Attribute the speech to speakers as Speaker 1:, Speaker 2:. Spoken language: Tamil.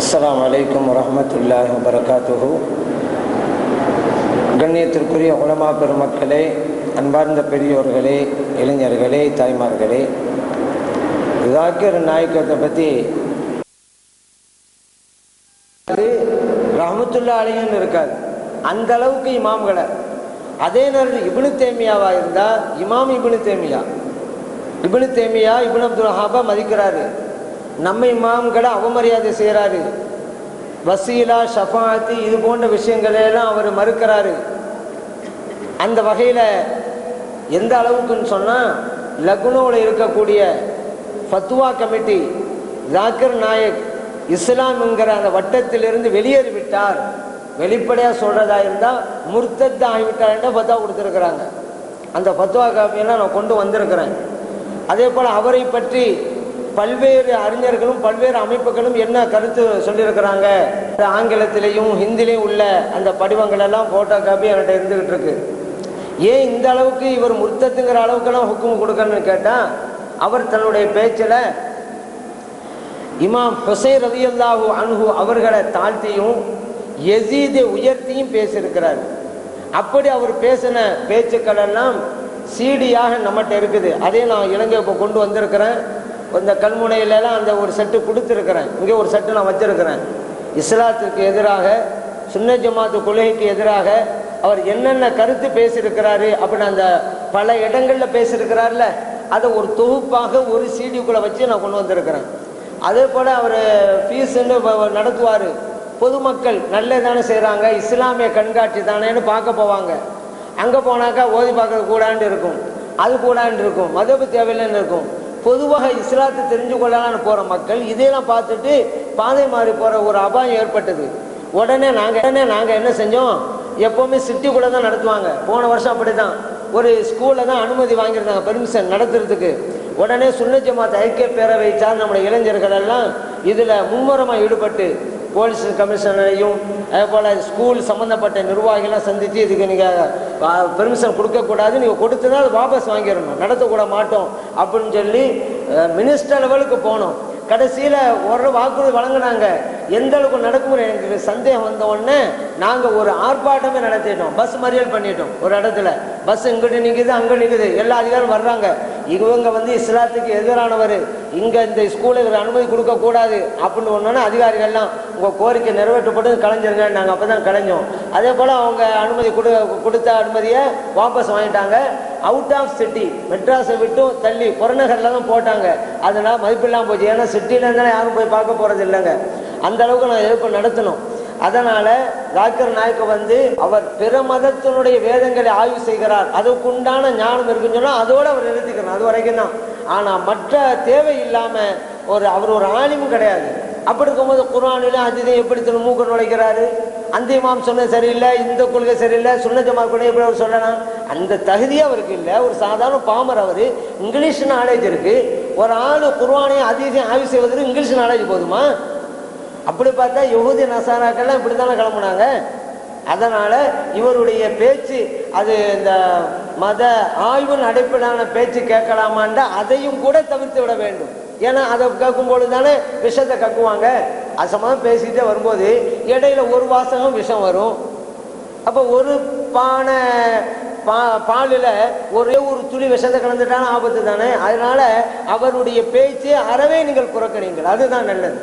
Speaker 1: அஸ்லாம் அலைக்கும் வரமத்துல்லாஹ் வரகாத்துஹு கண்ணியத்திற்குரிய உலமா பெருமக்களே அன்பார்ந்த பெரியோர்களே இளைஞர்களே தாய்மார்களே ஜாக்கிர் நாயக்கத்தை பற்றி அது ரஹமத்துல்லா அலின்னு இருக்காது. அந்த அளவுக்கு இமாம்களை. அதே நேரத்தில் இப்னு தேமியாவாக இருந்தால் இமாம் இப்னு தேமியா. இபுனு தேமியா இப்னு அப்துல் ஹாபா மதிக்கிறாரு. நம்ம இமாம்களை அவமரியாதை செய்கிறாரு வசீலா ஷஃபாத்தி இது போன்ற விஷயங்களை எல்லாம் அவர் மறுக்கிறாரு. அந்த வகையில் எந்த அளவுக்குன்னு சொன்னால் லக்னோவில் இருக்கக்கூடிய ஃபத்துவா கமிட்டி ஜாக்கிர் நாயக் இஸ்லாம்ங்கிற அந்த வட்டத்திலிருந்து வெளியேறிவிட்டார். வெளிப்படையாக சொல்கிறதா இருந்தால் முர்த்தத்து ஆகிவிட்டார் என்ற ஃபத்வா கொடுத்துருக்குறாங்க. அந்த ஃபத்வா காப்பியெல்லாம் நான் கொண்டு வந்திருக்கிறேன். அதே போல் அவரை பற்றி பல்வேறு அறிஞர்களும் பல்வேறு அமைப்புகளும் என்ன கருத்து சொல்லியிருக்கிறாங்க? ஆங்கிலத்திலையும் ஹிந்திலையும் உள்ள அந்த படிவங்கள் எல்லாம் போட்டோ காப்பி என்கிட்ட இருந்துகிட்டு இருக்கு. ஏன் இந்த அளவுக்கு இவர் முர்த்தத்துங்கிற அளவுக்கெல்லாம் ஹுக்கும் கொடுக்கணும்னு கேட்டால் அவர் தன்னுடைய பேச்சில் இமாம் ஹுசை ரதியல்லாஹு அன்ஹு அவர்களை தாழ்த்தியும் எசீதை உயர்த்தியும் பேசியிருக்கிறார். அப்படி அவர் பேசின பேச்சுக்கள் எல்லாம் சீடியாக நம்மகிட்ட இருக்குது. அதே நான் இலங்கை இப்போ கொண்டு வந்திருக்கிறேன். இந்த கல்முனையிலலாம் அந்த ஒரு செட்டு கொடுத்துருக்குறேன். இங்கே ஒரு செட்டு நான் வச்சுருக்கிறேன். இஸ்லாத்திற்கு எதிராக சுன்ன ஜமாத்து கொள்கைக்கு எதிராக அவர் என்னென்ன கருத்து பேசியிருக்கிறாரு அப்படின்னு அந்த பல இடங்களில் பேசியிருக்கிறார்ல அதை ஒரு தொகுப்பாக ஒரு சீடிக்குள்ளே வச்சு நான் கொண்டு வந்திருக்கிறேன். அதே போல் அவர் ஃபீஸுன்னு நடத்துவார். பொதுமக்கள் நல்லதானே செய்கிறாங்க இஸ்லாமிய கண்காட்சி தானேன்னு பார்க்க போவாங்க. அங்கே போனாக்கா ஓதி பார்க்கறது கூடாண்டு இருக்கும். அது கூடாண்டு இருக்கும். மதப்பு தேவையில்லைன்னு இருக்கும். பொதுவாக இஸ்லாத்தை தெரிஞ்சு கொள்ளலாம்னு போகிற மக்கள் இதையெல்லாம் பார்த்துட்டு பாதை மாறி போகிற ஒரு அபாயம் ஏற்பட்டது. உடனே நாங்கள் உடனே நாங்கள் என்ன செஞ்சோம்? எப்போவுமே சிட்டிக்குள்ளே தான் நடத்துவாங்க. போன வருஷம் அப்படி தான் ஒரு ஸ்கூலில் தான் அனுமதி வாங்கியிருந்தாங்க பெர்மிஷன் நடத்துறதுக்கு. உடனே சுன்ன ஜமாத் ஐக்கிய பேரவை சார் நம்முடைய இளைஞர்கள் எல்லாம் இதில் மும்முரமாக ஈடுபட்டு போலீஸ் கமிஷனரையும் அதே போல் ஸ்கூல் சம்மந்தப்பட்ட நிர்வாகிகளாம் சந்தித்து இதுக்கு நீங்கள் பெர்மிஷன் கொடுக்கக்கூடாது. நீங்கள் கொடுத்து தான் அது வாபஸ் வாங்கிடணும். நடத்தக்கூட மாட்டோம் அப்படின்னு சொல்லி மினிஸ்டர் லெவலுக்கு போனோம். கடைசியில் ஒரு வாக்குறுதி வழங்கினாங்க. எந்த அளவுக்கு நடக்கும் எனக்கு சந்தேகம் வந்த உடனே நாங்கள் ஒரு ஆர்ப்பாட்டமே நடத்திட்டோம். பஸ் மறியல் பண்ணிட்டோம் ஒரு இடத்துல. பஸ் இங்கிட்டு நிற்குது அங்கே நிற்குது எல்லா அதிகாரம் வர்றாங்க. இவங்க வந்து இஸ்லாத்துக்கு எதிரானவர். இங்கே இந்த ஸ்கூலுக்கு அனுமதி கொடுக்கக்கூடாது அப்படின்னு ஒன்றோன்னா அதிகாரிகள்லாம் உங்கள் கோரிக்கை நிறைவேற்றப்பட்டு கலைஞ்சிருங்க நாங்கள் அப்போ தான் கலைஞ்சோம். அதே போல் அவங்க அனுமதி கொடு கொடுத்த அனுமதியை வாபஸ் வாங்கிட்டாங்க. அவுட் ஆஃப் சிட்டி மெட்ராஸை விட்டும் தள்ளி புறநகரில் தான் போட்டாங்க. அதனால் மதிப்பில்லாமல் போச்சு. ஏன்னா சிட்டியில் இருந்தாலும் யாரும் போய் பார்க்க போகிறது இல்லைங்க. அந்த அளவுக்கு நான் எதிர்ப்பு நடத்தணும் அதனால் டாக்டர் நாயக்க வந்து அவர் பிற மதத்தினுடைய வேதங்களை ஆய்வு செய்கிறார். அதுக்குண்டான ஞானம் இருக்குன்னு சொன்னால் அதோடு அவர் நிறுத்திக்கணும் அது வரைக்கும் தான். ஆனால் மற்ற தேவை இல்லாமல் ஒரு அவர் ஒரு ஆணிமும் கிடையாது. அப்படி இருக்கும்போது குரானில் அதிதை எப்படி திரு மூக்க நுழைக்கிறாரு? அந்த இமாம் சொன்னது சரியில்லை இந்த கொள்கை சரியில்லை சுன்ன ஜமாத் எப்படி அவர் சொல்லலாம் அந்த தகுதியே அவருக்கு இல்லை. ஒரு சாதாரண பாமர் அவர் இங்கிலீஷ் நாலேஜ் இருக்கு. ஒரு ஆள் குர்வானையும் அதிதையும் ஆய்வு செய்வதற்கு இங்கிலீஷ் நாலேஜ் போதுமா? அப்படி பார்த்தா யகுதி நசாராக்கள்லாம் இப்படி தானே கிளம்புனாங்க. அதனால் இவருடைய பேச்சு அது இந்த மத ஆய்வின் அடிப்படையான பேச்சு கேட்கலாமாண்டா அதையும் கூட தவிர்த்து விட வேண்டும். ஏன்னா அதை கக்கும்போது தானே விஷத்தை கக்குவாங்க. அசமாக பேசிகிட்டே வரும்போது இடையில ஒரு வாசகம் விஷம் வரும். அப்போ ஒரு பானை பா பாலில் ஒரே ஒரு துளி விஷத்தை கலந்துட்டான ஆபத்து தானே அதனால அவருடைய பேச்சு அறவே நீங்கள் புறக்கணிங்கள் அதுதான் நல்லது.